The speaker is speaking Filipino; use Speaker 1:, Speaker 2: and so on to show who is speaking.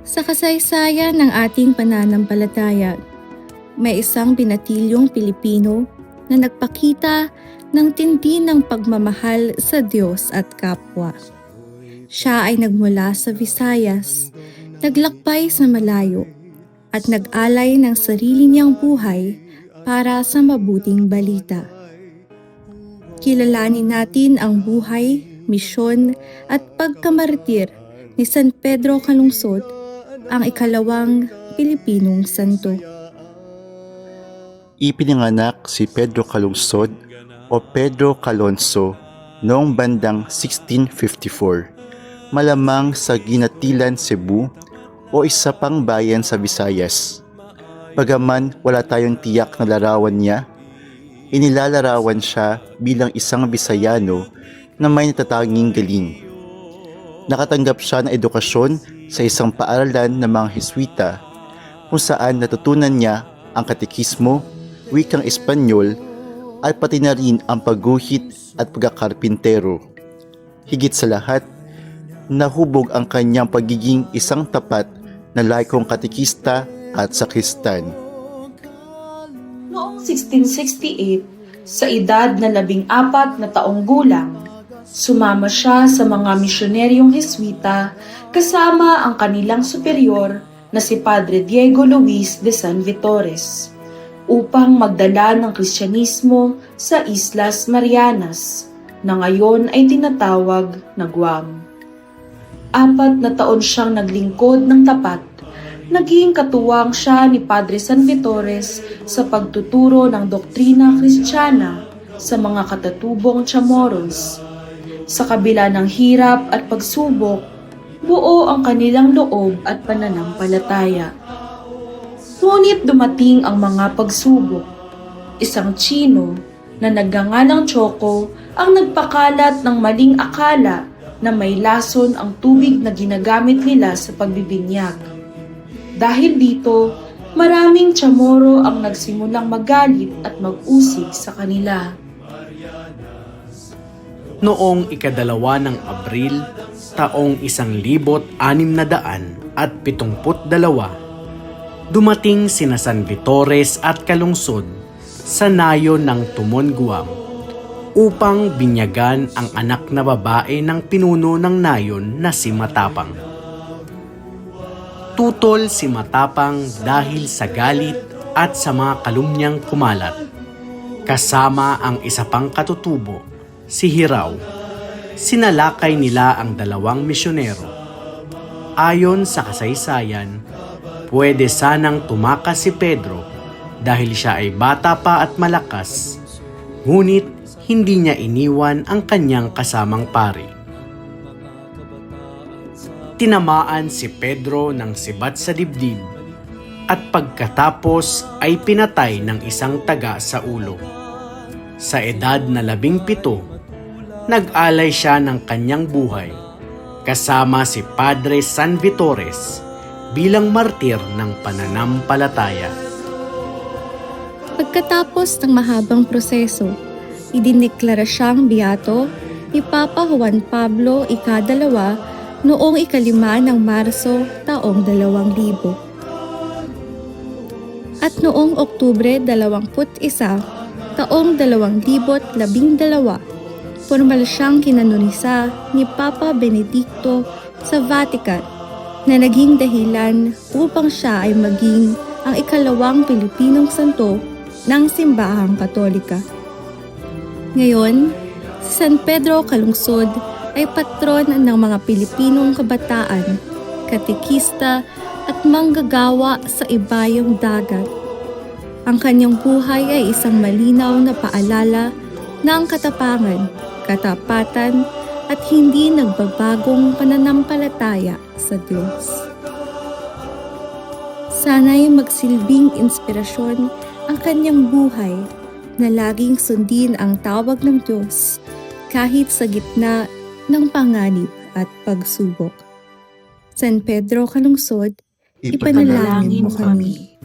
Speaker 1: Sa kasaysayan ng ating pananampalataya, may isang binatilyong Pilipino na nagpakita ng tindi ng pagmamahal sa Diyos at kapwa. Siya ay nagmula sa Visayas, naglakbay sa malayo, at nag-alay ng sarili niyang buhay para sa mabuting balita. Kilalanin natin ang buhay, misyon at pagkamartir ni San Pedro Calungsod, ang ikalawang Pilipinong santo.
Speaker 2: Ipinanganak si Pedro Calungsod o Pedro Calonso noong bandang 1654, malamang sa Ginatilan, Cebu o isa pang bayan sa Visayas. Bagaman wala tayong tiyak na larawan niya, inilalarawan siya bilang isang Bisayano na may natatanging galing. Nakatanggap siya ng edukasyon sa isang paaralan ng mga Heswita kung saan natutunan niya ang katekismo, wikang Espanyol at pati na rin ang pagguhit at pagkakarpintero. Higit sa lahat, nahubog ang kanyang pagiging isang tapat na laikong katekista at sakristan.
Speaker 3: Noong 1668, sa edad na labing apat na taong gulang, sumama siya sa mga misyoneryong Heswita kasama ang kanilang superior na si Padre Diego Luis de San Vitores upang magdala ng Kristyanismo sa Islas Marianas na ngayon ay tinatawag na Guam. Apat na taon siyang naglingkod ng tapat naging katuwang siya ni Padre San Vitores sa pagtuturo ng doktrina kristyana sa mga katatubong Chamorros. Sa kabila ng hirap at pagsubok, buo ang kanilang loob at pananampalataya. Ngunit dumating ang mga pagsubok. Isang Chino na nagngangalang Choco ang nagpakalat ng maling akala na may lason ang tubig na ginagamit nila sa pagbibinyag. Dahil dito, maraming chamorro ang nagsimulang magalit at mag-usig sa kanila.
Speaker 4: Noong ikadalawa ng Abril, taong isang libot anim na daan at pitungput dalawa, dumating sina San Vitores at Kalungsod sa nayo ng Tumon Guam upang binyagan ang anak na babae ng pinuno ng nayon na si Matapang. Tutol si Matapang dahil sa galit at sa mga kalumnyang kumalat. Kasama ang isa pang katutubo, si Hiraw. Sinalakay nila ang dalawang misyonero. Ayon sa kasaysayan, pwede sanang tumakas si Pedro dahil siya ay bata pa at malakas, ngunit hindi niya iniwan ang kanyang kasamang pari tinamaan si Pedro ng sibat sa dibdib at pagkatapos ay pinatay ng isang taga sa ulo. Sa edad na labing pito, nag-alay siya ng kanyang buhay kasama si Padre San Vitores bilang martir ng pananampalataya.
Speaker 1: Pagkatapos ng mahabang proseso, idineklara siyang biyato ni Papa Juan Pablo ikadalawa noong ikalima ng Marso taong 2000. At noong Oktubre 21 taong 2012, formal siyang kinanonisa ni Papa Benedicto sa Vatican na naging dahilan upang siya ay maging ang ikalawang Pilipinong santo ng simbahang katolika. Ngayon, si San Pedro Calungsod ay patron ng mga Pilipinong kabataan, katekista at manggagawa sa ibayong dagat. Ang kanyang buhay ay isang malinaw na paalala ng katapangan, katapatan at hindi nagbabagong pananampalataya sa Diyos. Sana'y magsilbing inspirasyon ang kanyang buhay na laging sundin ang tawag ng Diyos kahit sa gitna ng panganib at pagsubok. San Pedro Kalungsod, ipanalangin mo kami.